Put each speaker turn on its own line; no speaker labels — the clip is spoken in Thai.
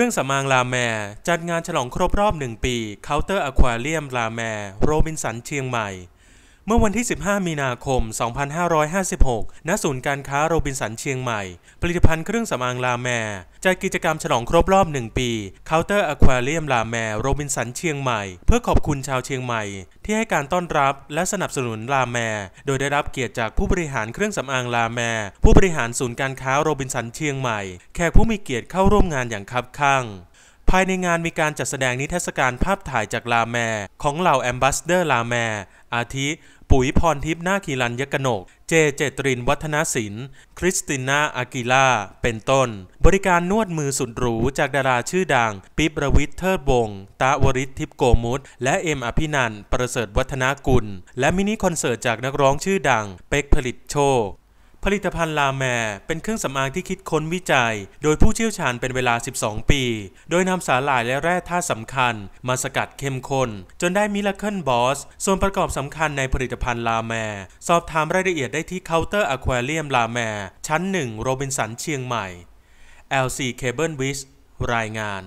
ครื่องสำอางลาแมจัดงานฉลองครบรอบหนึ่งปีเคาน์เตอร์อควาเรียมลาแมร์โรบินสันเชียงใหม่ เมื่อวันที่ 15 มีนาคม 2556 ณ ศูนย์การค้าโรบินสันเชียงใหม่ ผลิตภัณฑ์เครื่องสำอางลาแมร์จัดกิจกรรมฉลองครบรอบ 1 ปีเคาน์เตอร์อควาเรียมลาแมร์โรบินสันเชียงใหม่ เพื่อขอบคุณชาวเชียงใหม่ ที่ให้การต้อนรับและสนับสนุนลาแมร์โดยได้รับเกียรติจากผู้บริหารเครื่องสำอางลาแมร์ผู้บริหารศูนย์การค้าโรบินสันเชียงใหม่ แขกผู้มีเกียรติเข้าร่วมงานอย่างคับข้างภายในงานมีการจัดแสดงนิทรรศการภาพถ่ายจากลาแมร์ของเหล่าแอมบาสเดอร์ลาแมร์อาทิ ปุ๋ยพรทิพย์นาคีรัญยกนก เจเจตรินวัฒนศิลป์ คริสติน่าอากิล่า เป็นต้น บริการนวดมือสุดหรูจากดาราชื่อดัง ปิ๊บประวิทเทิดวงตาวริศทิพโกมุตและเอ็มอภินันประเสริฐวัฒนากุล และมินิคอนเสิร์ตจากนักร้องชื่อดัง เป็กผลิตโชค ผลิตภัณฑ์ลาแมร์เป็นเครื่องสำอางที่คิดค้นวิจัย โดยผู้เชี่ยวชาญเป็นเวลา 12 ปี โดยนำสาหร่ายและแร่ธาตุสำคัญ มาสกัดเข้มข้น จนได้มิลเคิลบอสส่วนประกอบสำคัญในผลิตภัณฑ์ลาแมร์สอบถามรายละเอียดได้ที่เคาน์เตอร์อควาเรียมลาแมร์ชั้น 1 โรบินสันเชียงใหม่ LC Cable Wish รายงาน